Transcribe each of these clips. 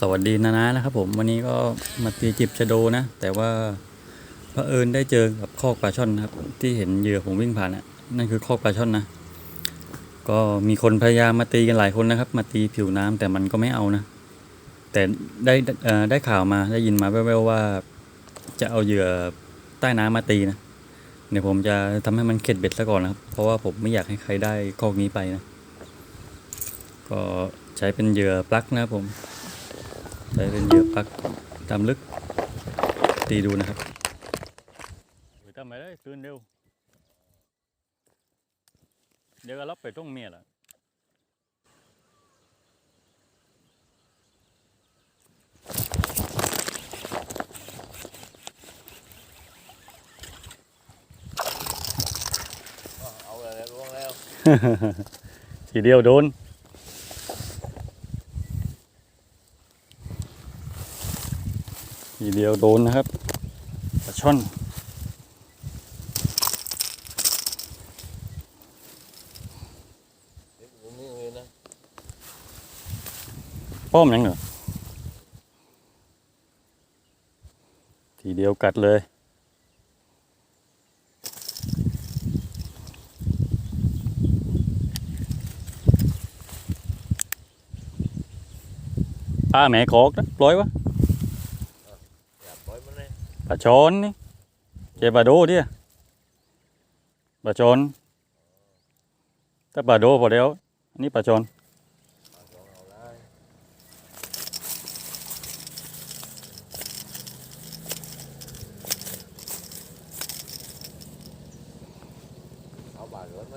สวัสดีนานานะครับผมวันนี้ก็มาตีจิบชะโดนะ แต่ว่าพระเอิญได้เจอกับคอกปลาช่อนนะครับ ที่เห็นเหยื่อผมวิ่งผ่านน่ะนั่นคือคอกปลาช่อนนะ ก็มีคนพยายามมาตีกันหลายคนนะครับ มาตีผิวน้ำแต่มันก็ไม่เอานะ แต่ได้ได้ข่าวมาได้ยินมาแว่วๆว่า จะเอาเหยื่อใต้น้ำมาตีนะเดี๋ยวผมจะทำให้มันเข็ดเบ็ดซะก่อนนะครับ เพราะว่าผมไม่อยากให้ใครได้คอกนี้ไปนะ ก็ใช้เป็นเหยื่อปลั๊กนะครับผม ใช้เป็นเหยื่อปลั๊กตามลึก ตีดูนะครับทำไมได้ตื่นเร็ว เดี๋ยวก็รับไปต้องเมียละ哦เอาแล้วล่วงแล้ว ทีเดียวโดน ทีเดียวโดนนะครับปลาช่อนเด็กผมนี่เลยนะป้อมยังเหรอทีเดียวกัดเลยป้าแม่กอกนะปล่อยวะอย่าปล่อย มันเลยปลาชอนนี่เจปลาโดดิปลาชอนถ้าปลาโดพอเดียวอันนี้ปลาชอน เอาสองเอาได้เอาบาดโดนไหม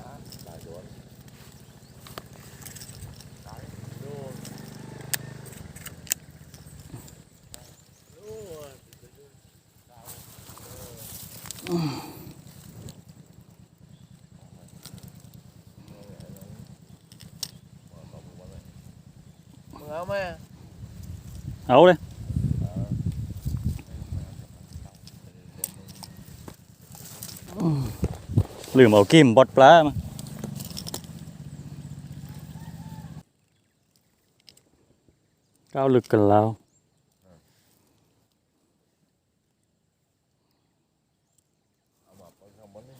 ฮะบาดโดนได้ดูดูอะเอาเออมึง เอาไหมเอาเลยลืมเอากิ่มบอดปลามาก้าวลึกกันแล้ว เอามาปล่อยข้างบนนี่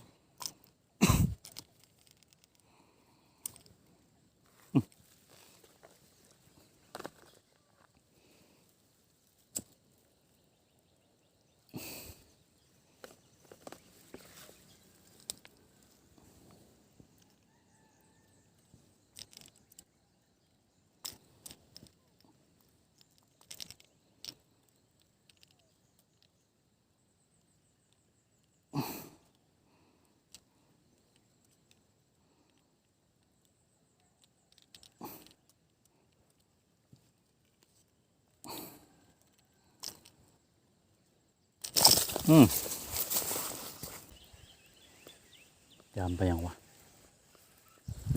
ยามไปยังวะ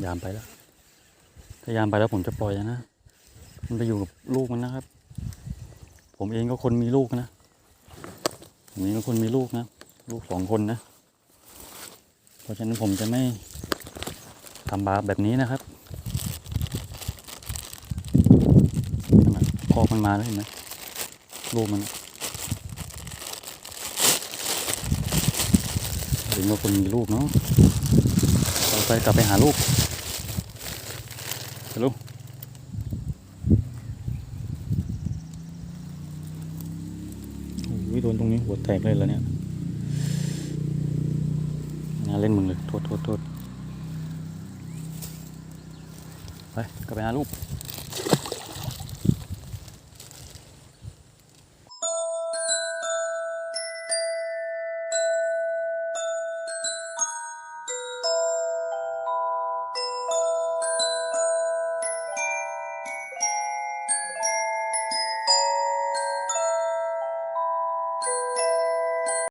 ยามไปแล้ว ถ้ายามไปแล้วผมจะปล่อยนะ มันไปอยู่กับลูกมันนะครับ ผมเองก็คนมีลูกนะ ผมเองก็คนมีลูกนะ ลูกสองคนนะ เพราะฉะนั้นผมจะไม่ทำบาปแบบนี้นะครับพอมันมาแล้วเห็นไหมลูกมัน น่ะเองก็คนมีลูกเนาะเราไปกลับไปหาลูกไปลูกโอ้ยโดนตรงนี้หัวแตกเลยแล้วเนี่ยน่าเล่นมึงเลยโทษโทษโทษไปกลับไปหาลูก